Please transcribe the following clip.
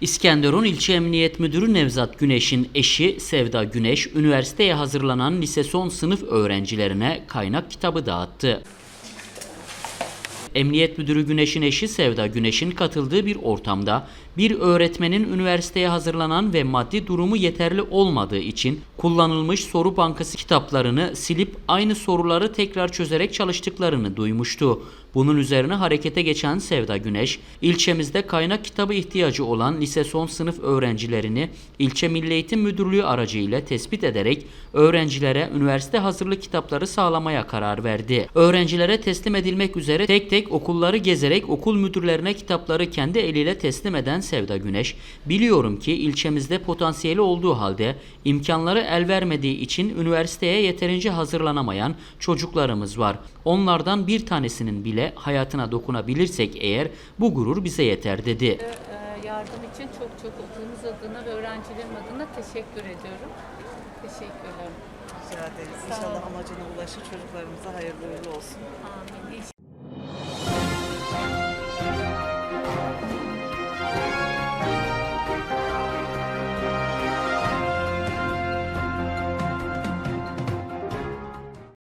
İskenderun İlçe Emniyet Müdürü Nevzat Güneş'in eşi Sevda Güneş, üniversiteye hazırlanan lise son sınıf öğrencilerine kaynak kitabı dağıttı. Emniyet Müdürü Güneş'in eşi Sevda Güneş'in katıldığı bir ortamda bir öğretmenin üniversiteye hazırlanan ve maddi durumu yeterli olmadığı için kullanılmış soru bankası kitaplarını silip aynı soruları tekrar çözerek çalıştıklarını duymuştu. Bunun üzerine harekete geçen Sevda Güneş, ilçemizde kaynak kitabı ihtiyacı olan lise son sınıf öğrencilerini ilçe Milli Eğitim Müdürlüğü aracıyla tespit ederek öğrencilere üniversite hazırlık kitapları sağlamaya karar verdi. Öğrencilere teslim edilmek üzere tek tek okulları gezerek okul müdürlerine kitapları kendi eliyle teslim eden Sevda Güneş, biliyorum ki ilçemizde potansiyeli olduğu halde imkanları el vermediği için üniversiteye yeterince hazırlanamayan çocuklarımız var. Onlardan bir tanesinin bile hayatına dokunabilirsek eğer bu gurur bize yeter dedi. Ee, yardım için çok çok okulumuz adına ve öğrencilerim adına teşekkür ediyorum. Teşekkürler. Rica ederiz. İnşallah amacına ulaşır çocuklarımıza hayırlı uğurlu olsun. Amin.